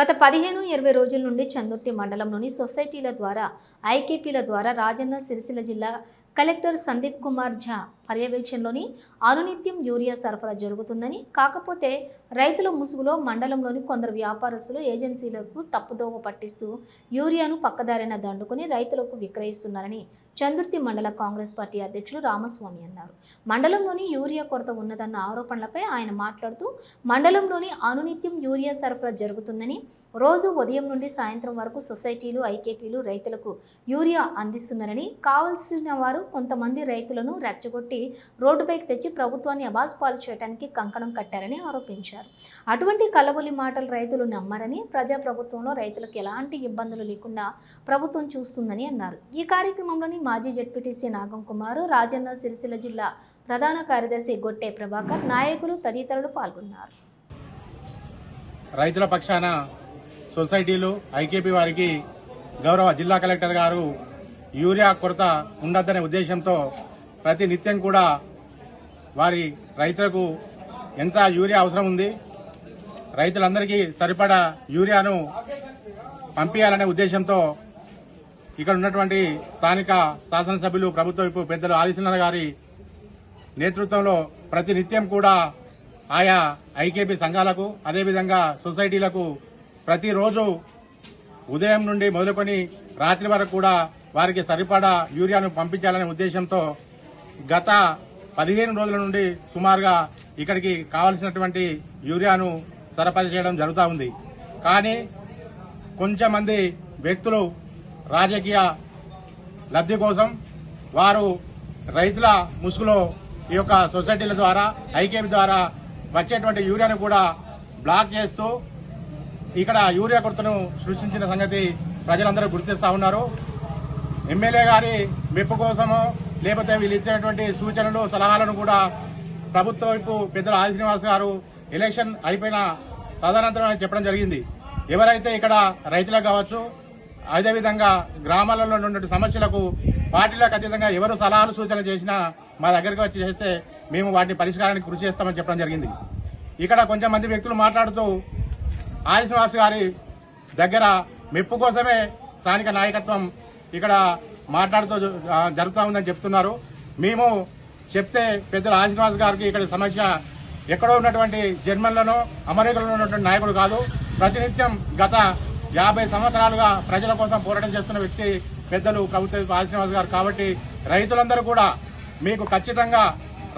గత పదిహేను ఇరవై రోజుల నుండి చందుర్తి మండలంలోని సొసైటీల ద్వారా ఐకేపీల ద్వారా రాజన్న సిరిసిల్ల జిల్లా కలెక్టర్ సందీప్ కుమార్ ఝా పర్యవేక్షణలోని అనునిత్యం యూరియా సరఫరా జరుగుతుందని కాకపోతే రైతుల ముసుగులో మండలంలోని కొందరు వ్యాపారస్తులు ఏజెన్సీలకు తప్పుదోవ పట్టిస్తూ యూరియాను పక్కదారిన దండుకుని రైతులకు విక్రయిస్తున్నారని చందుర్తి మండల కాంగ్రెస్ పార్టీ అధ్యక్షులు రామస్వామి అన్నారు. మండలంలోని యూరియా కొరత ఉన్నదన్న ఆరోపణలపై ఆయన మాట్లాడుతూ మండలంలోని అనునిత్యం యూరియా సరఫరా జరుగుతుందని రోజు ఉదయం నుండి సాయంత్రం వరకు సొసైటీలు ఐకేపీలు రైతులకు యూరియా అందిస్తున్నారని కావలసిన వారు కొంతమంది రైతులను రెచ్చగొట్టి రోడ్డుపైకి తెచ్చి ప్రభుత్వాన్ని అబాస్పాలు చేయడానికి కంకణం కట్టారని ఆరోపించారు. అటువంటి కలబొలి మాటలు రైతులు నమ్మరని ప్రజాప్రభుత్వంలో రైతులకు ఎలాంటి ఇబ్బందులు లేకుండా ప్రభుత్వం చూస్తుందని అన్నారు. ఈ కార్యక్రమంలోని మాజీ జడ్పీటీసీ నాగం కుమార్ రాజన్న సిరిసిల్ల జిల్లా ప్రధాన కార్యదర్శి గొట్టె ప్రభాకర్ నాయకులు తదితరులు పాల్గొన్నారు. రైతుల పక్షాన సొసైటీలు ఐకేపీ వారికి గౌరవ జిల్లా కలెక్టర్ గారు యూరియా కొరత ఉండద్దనే ఉద్దేశంతో ప్రతి నిత్యం కూడా వారి రైతులకు ఎంత యూరియా అవసరం ఉంది రైతులందరికీ సరిపడా యూరియాను పంపించాలనే ఉద్దేశంతో ఇక్కడ ఉన్నటువంటి స్థానిక శాసనసభ్యులు ప్రభుత్వ వైపు పెద్దలు ఆదిశనాథ్ గారి నేతృత్వంలో ప్రతి నిత్యం కూడా ఆయా ఐకేపీ సంఘాలకు అదేవిధంగా సొసైటీలకు ప్రతిరోజు ఉదయం నుండి మొదలుకొని రాత్రి వరకు కూడా వారికి సరిపడా యూరియాను పంపించాలనే ఉద్దేశంతో గత పదిహేను రోజుల నుండి సుమారుగా ఇక్కడికి కావలసినటువంటి యూరియాను సరఫరా చేయడం జరుగుతూ ఉంది. కానీ కొంచెం మంది వ్యక్తులు రాజకీయ లబ్ధి కోసం వారు రైతుల ముసుగులో ఈ యొక్క సొసైటీల ద్వారా ఐకేపీ ద్వారా వచ్చేటువంటి యూరియాను కూడా బ్లాక్ చేస్తూ ఇక్కడ యూరియా కొరతను సృష్టించిన సంగతి ప్రజలందరూ గుర్తిస్తా ఉన్నారు. ఎమ్మెల్యే గారి మెప్పు కోసమో లేకపోతే వీళ్ళు ఇచ్చినటువంటి సూచనలు సలహాలను కూడా ప్రభుత్వ వైపు పెద్దల ఆది శ్రీనివాస్ గారు ఎలక్షన్ అయిపోయిన తదనంతరం ఆయన చెప్పడం జరిగింది. ఎవరైతే ఇక్కడ రైతులకు కావచ్చు అదేవిధంగా గ్రామాలలో ఉన్న సమస్యలకు పార్టీలకు అతీతంగా ఎవరు సలహాలు సూచనలు చేసినా మా దగ్గరికి వచ్చి చేస్తే మేము వాటిని పరిష్కారానికి కృషి చేస్తామని చెప్పడం జరిగింది. ఇక్కడ కొంచెం మంది వ్యక్తులు మాట్లాడుతూ ఆది శ్రీనివాస్ గారి దగ్గర మెప్పు కోసమే స్థానిక నాయకత్వం ఇక్కడ మాట్లాడుతూ జరుగుతూ ఉందని చెప్తున్నారు. మేము చెప్తే పెద్ద ఆది గారికి ఇక్కడ సమస్య ఎక్కడో ఉన్నటువంటి జర్మన్లోనో అమెరికాలో ఉన్నటువంటి నాయకుడు కాదు. ప్రతినిత్యం గత యాభై సంవత్సరాలుగా ప్రజల కోసం పోరాటం చేస్తున్న వ్యక్తి పెద్దలు ప్రభుత్వ ఆది గారు. కాబట్టి రైతులందరూ కూడా మీకు ఖచ్చితంగా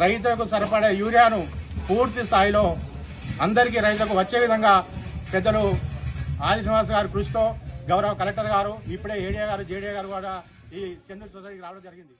రైతులకు సరిపడే యూరియాను పూర్తి స్థాయిలో అందరికీ రైతులకు వచ్చే విధంగా పెద్దలు ఆది శ్రీనివాస్ గారి కృషితో గౌరవ కలెక్టర్ గారు ఇప్పుడే ఏడియా గారు జేడియా గారు కూడా ఈ చంద్ర సొసైటీకి రావడం జరిగింది.